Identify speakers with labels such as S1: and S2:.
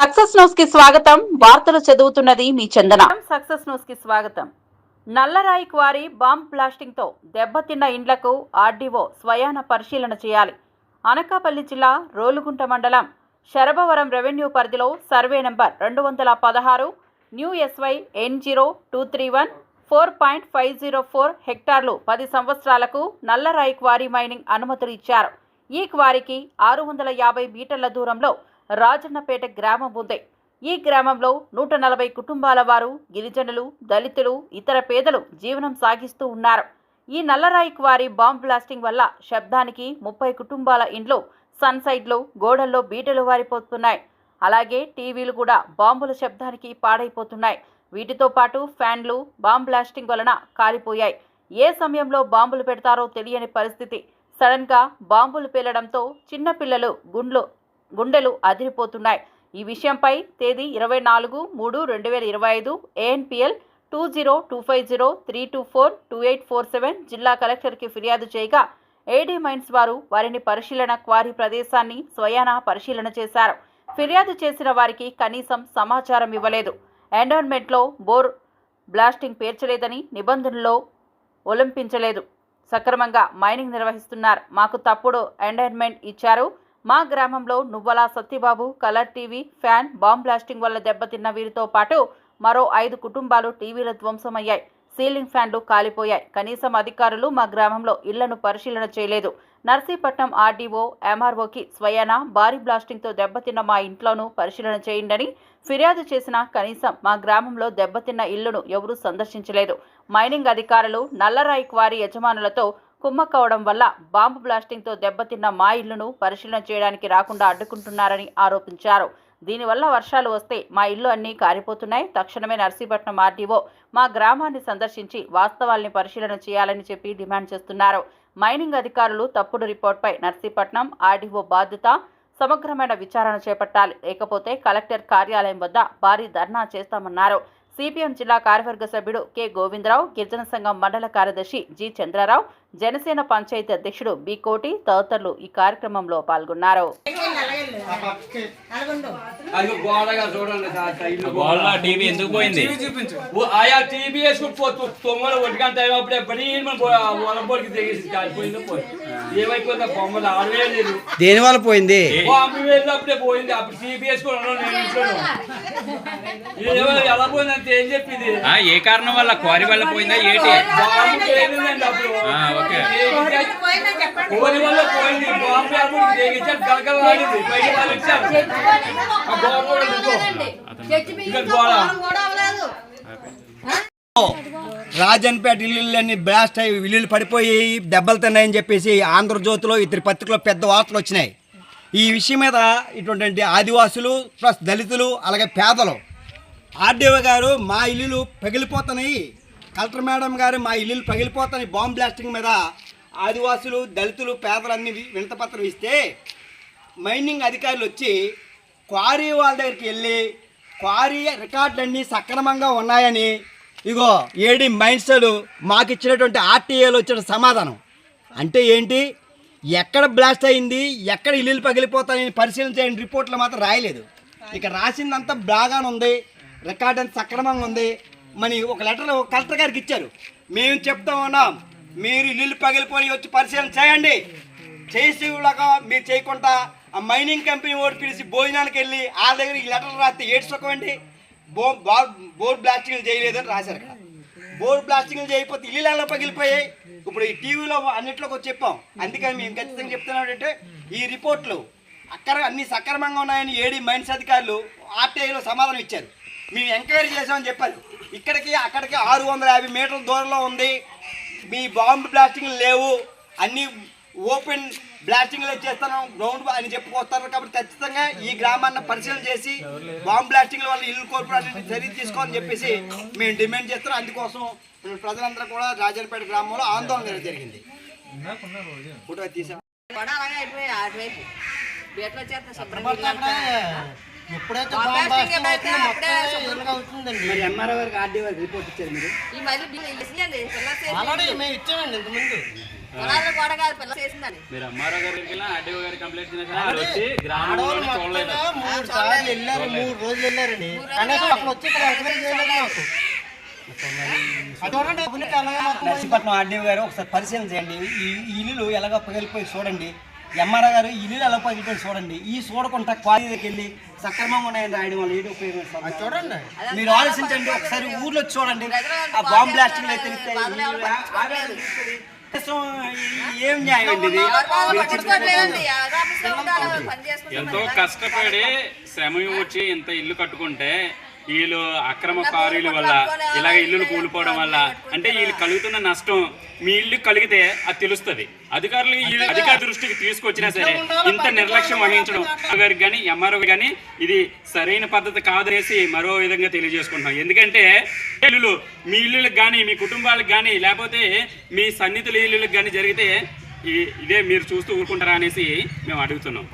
S1: Success న్యూస్కి స్వాగతం. వార్తలు చదువుతున్నది మీ చందన. సక్సెస్ న్యూస్కి స్వాగతం. నల్లరాయి క్వారీ బాంబ్ బ్లాస్టింగ్తో దెబ్బతిన్న ఇండ్లకు ఆర్డీఓ స్వయాన పరిశీలన చేయాలి. అనకాపల్లి జిల్లా రోలుగుంట మండలం శరభవరం రెవెన్యూ పరిధిలో సర్వే నెంబర్ రెండు వందల పదహారు new SY N zero two three one four point five zero four హెక్టార్లు పది సంవత్సరాలకు నల్లరాయి క్వారీ మైనింగ్ అనుమతులు ఇచ్చారు. ఈ క్వారీకి ఆరు వందల యాభై మీటర్ల దూరంలో రాజన్నపేట గ్రామం ఉంది. ఈ గ్రామంలో నూట నలభై కుటుంబాల వారు గిరిజనులు దళితులు ఇతర పేదలు జీవనం సాగిస్తూ ఉన్నారు. ఈ నల్లరాయి క్వారీ బాంబ్ బ్లాస్టింగ్ వల్ల శబ్దానికి ముప్పై కుటుంబాల ఇండ్లు సన్సైడ్లు గోడల్లో బీటలు వారిపోతున్నాయి. అలాగే టీవీలు కూడా బాంబుల శబ్దానికి పాడైపోతున్నాయి. వీటితో పాటు ఫ్యాన్లు బాంబ్ బ్లాస్టింగ్ వలన కాలిపోయాయి. ఏ సమయంలో బాంబులు పెడతారో తెలియని పరిస్థితి. సడన్గా బాంబులు పేలడంతో చిన్నపిల్లలు గుండ్లు గుండెలు అదిరిపోతున్నాయి. ఈ విషయంపై తేదీ ఇరవై నాలుగు మూడు రెండు వేల ఇరవై ఐదు ANPL two zero two five zero three two four two eight four seven జిల్లా కలెక్టర్కి ఫిర్యాదు చేయగా ఏడీ మైన్స్ వారు వారిని పరిశీలన క్వారీ ప్రదేశాన్ని స్వయాన పరిశీలన చేశారు. ఫిర్యాదు చేసిన వారికి కనీసం సమాచారం ఇవ్వలేదు. ఎండోన్మెంట్లో బోర్ బ్లాస్టింగ్ పేర్చలేదని నిబంధనల్లో ఒలింపించలేదు సక్రమంగా మైనింగ్ నిర్వహిస్తున్నారు. మాకు తప్పుడు ఎండోన్మెంట్ ఇచ్చారు. మా గ్రామంలో Nuvvala Satyababu colour TV fan bomb blasting వల్ల దెబ్బతిన్న వీరితో పాటు మరో ఐదు కుటుంబాలు టీవీల ధ్వంసమయ్యాయి. సీలింగ్ ఫ్యాన్లు కాలిపోయాయి. కనీసం అధికారులు మా గ్రామంలో ఇళ్ళను పరిశీలన చేయలేదు. నర్సీపట్నం ఆర్డీఓ ఎంఆర్ఓకి స్వయాన భారీ బ్లాస్టింగ్తో దెబ్బతిన్న మా ఇంట్లోనూ పరిశీలన చేయండి ఫిర్యాదు చేసినా కనీసం మా గ్రామంలో దెబ్బతిన్న ఇళ్ళను ఎవరూ సందర్శించలేదు. మైనింగ్ అధికారులు నల్లరాయి క్వారీ యజమానులతో కుమ్మక్కవడం వల్ల బాంబు బ్లాస్టింగ్తో దెబ్బతిన్న మా ఇళ్ళను పరిశీలన చేయడానికి రాకుండా అడ్డుకుంటున్నారని ఆరోపించారు. దీనివల్ల వర్షాలు వస్తే మా ఇల్లు అన్నీ కారిపోతున్నాయి. తక్షణమే నర్సీపట్నం ఆర్డీఓ మా గ్రామాన్ని సందర్శించి వాస్తవాల్ని పరిశీలన చేయాలని చెప్పి డిమాండ్ చేస్తున్నారు. మైనింగ్ అధికారులు తప్పుడు రిపోర్ట్పై నర్సీపట్నం ఆర్డీఓ బాధ్యత సమగ్రమైన విచారణ చేపట్టాలి. లేకపోతే కలెక్టర్ కార్యాలయం వద్ద భారీ ధర్నా చేస్తామన్నారు. సిపిఎం జిల్లా కార్యవర్గ సభ్యుడు కె. గోవిందరావు గిరిజన సంఘం మండల కార్యదర్శి జి. చంద్రరావు జనసేన పంచాయతీ అధ్యక్షుడు బి. కోటి తదితరులు ఈ కార్యక్రమంలో పాల్గొన్నారు.
S2: అది గోడగా చూడండి సార్ సైడ్లో
S3: వాళ్ళ టీవీ ఎందుకు పోయింది
S2: ఆయా టీవీ వేసుకుని తొమ్మిది ఒంటి గంట అయినప్పుడే పడి వలబోడికి తెగేసి కాలిపోయింది పోయి ఏమైపోయింది బొమ్మలు ఆడవే లేదు
S4: దేని వల్ల పోయింది
S2: వెళ్ళినప్పుడే పోయింది అప్పుడు టీవీ వేసుకుని నేను ఇంట్లో ఏమో ఎలా పోయిందంటే ఏం చెప్పింది
S3: ఆ, ఏ కారణం వల్ల క్వారీ వల్ల పోయిందా ఏంటి
S2: అప్పుడు
S3: ఓకే.
S2: కోరి వల్ల పోయింది. బాంబు అప్పుడు తెగించారు గలగలాడింది బయట వాళ్ళు ఇచ్చారు ఆ గోడ కూడా ఇక్కడ గోడ
S4: రాజన్పేట ఇల్లులన్నీ బ్లాస్ట్ అయ్యి ఇల్లులు పడిపోయి దెబ్బలు తిన్నాయని చెప్పేసి ఆంధ్రజ్యోతిలో ఇద్దరు పత్రికలో పెద్ద వార్తలు వచ్చినాయి. ఈ విషయం మీద ఇటువంటి ఆదివాసులు ప్లస్ దళితులు అలాగే పేదలు. ఆర్డీఓ గారు మా ఇల్లులు పగిలిపోతున్నాయి. కలెక్టర్ మేడం గారు మా ఇల్లులు పగిలిపోతున్నాయి. బాంబ్ బ్లాస్టింగ్ మీద ఆదివాసులు దళితులు పేదలన్నీ వినతపత్రం ఇస్తే మైనింగ్ అధికారులు వచ్చి క్వారీ వాళ్ళ దగ్గరికి వెళ్ళి క్వారీ రికార్డులన్నీ సక్రమంగా ఉన్నాయని ఇగో ఏడి మైన్స్టలు మాకు ఇచ్చినటువంటి ఆర్టీఏలో వచ్చిన సమాధానం. అంటే ఏంటి? ఎక్కడ బ్లాస్ట్ అయింది ఎక్కడ ఇల్లులు పగిలిపోతాయని పరిశీలన చేయని రిపోర్ట్లు మాత్రం రాయలేదు. ఇక రాసిందంతా బాగానే ఉంది రికార్డ్ అంత సక్రమంగా ఉంది. మరి ఒక లెటర్ కలెక్టర్ గారికి ఇచ్చారు. మేము చెప్తా ఉన్నాం మీరు ఇల్లు పగిలిపోయి వచ్చి పరిశీలన చేయండి. చేసి మీరు చేయకుండా ఆ మైనింగ్ కంపెనీ ఓడి పిలిచి భోజనానికి వెళ్ళి ఆ దగ్గర ఈ లెటర్ రాస్తే ఏడు బో బా- బోర్ బ్లాస్టింగ్ చేయలేదని రాశారు అక్కడ. బోర్ బ్లాస్టింగ్లు చేయకపోతే ఇల్లు ఎలా పగిలిపోయాయి? ఇప్పుడు ఈ టీవీలో అన్నింటిలోకి వచ్చి చెప్పాం. అందుకని మేము ఖచ్చితంగా చెప్తున్నాం అంటే ఈ రిపోర్ట్లు అక్కడ అన్ని సక్రమంగా ఉన్నాయని ఏడి మైన్స్ అధికారులు ఆర్టీఐలో సమాధానం ఇచ్చారు. మేము ఎంక్వైరీ చేసామని చెప్పారు. ఇక్కడికి అక్కడికి ఆరు వందల యాభై మీటర్ల దూరంలో ఉంది. మీ బాంబు బ్లాస్టింగ్ లేవు. అన్ని ఓపెన్ బ్లాస్టింగ్లో చేస్తాను. గ్రౌండ్ అని చెప్పుకొస్తారు కాబట్టి ఖచ్చితంగా ఈ గ్రామాన్ని పరిశీలన చేసి బాంబు బ్లాస్టింగ్ల వల్ల ఇల్లు కోల్పోవడానికి చర్య తీసుకోవాలని చెప్పేసి మేము డిమాండ్ చేస్తున్నాం. అందుకోసం ప్రజలందరూ కూడా రాజాలపేట గ్రామంలో ఆందోళన జరిగింది. ఫోటో తీసాం
S5: అలాగే అటువైపు. బీట్లో చేత శుభ్రంగా
S6: ఎప్పుడైతే
S5: అప్పుడే.
S6: ఎలుగు అవుతుందండి.
S4: మరి ఎంఆర్ఓ గారికి ఆర్డీ వారికి రిపోర్ట్ ఇచ్చారు మీరు?
S5: ఈ బిల్లు
S6: మేము ఇచ్చామండి ఇంతకుముందు.
S5: పునాదులు గోడ కాదు పిల్ల చేసిందని.
S3: మీరు అమ్మారావు గారి దగ్గరికి వెళ్ళినా ఆర్డీఓ గారికి కంప్లైంట్ చేసినా ఆయన వచ్చి గ్రామంలో
S6: ఆడవాళ్ళు
S3: చూడలేదు
S6: మొత్తం మూడు సార్లు వెళ్ళారు మూడు రోజులు వెళ్ళారండి. కనీసం అక్కడ వచ్చి ఇక్కడ ఎంక్వైరీ చేయలేదు నాకు అది చూడండి డబ్బులు అలాగే మొత్తం.
S4: నర్సీపట్నం ఆర్డీఓ గారు ఒకసారి పరిశీలన చేయండి. ఈ ఈ ఇల్లులు ఎలాగ పగిలిపోయి చూడండి. ఎంఆర్ఆర్ గారు ఇల్లు ఎలా పగిలిపోయి చూడండి. ఈ చూడకుండా క్వారీ దగ్గరికి వెళ్ళి సక్రమంగా ఉన్నాయని రాయడం వల్ల ఏంటి ఉపయోగం
S6: చూడండి.
S4: మీరు ఆలోచించండి ఒకసారి ఊర్లో వచ్చి చూడండి. ఆ బాంబ్ బ్లాస్టింగ్ అయితే ఏం న్యాయం అండి ఇది?
S3: ఎంతో కష్టపడి శ్రమ వచ్చి ఇంత ఇల్లు కట్టుకుంటే వీళ్ళు అక్రమ కారుల వల్ల ఇలాగ ఇల్లులు కూలిపోవడం వల్ల అంటే వీళ్ళు కలుగుతున్న నష్టం మీ ఇల్లు కలిగితే అది తెలుస్తుంది. అధికారులు ఈ అధికార దృష్టికి తీసుకొచ్చినా సరే ఇంత నిర్లక్ష్యం వహించడం గారికి కానీ ఎంఆర్ఓ కానీ ఇది సరైన పద్ధతి కాదనేసి మరో విధంగా తెలియజేసుకుంటున్నాం. ఎందుకంటే ఇల్లులు మీ ఇల్లులకు కానీ మీ కుటుంబాలకు కానీ లేకపోతే మీ సన్నిహితుల ఇల్లులకు కానీ జరిగితే ఇదే మీరు చూస్తూ ఊరుకుంటారా అనేసి మేము అడుగుతున్నాం.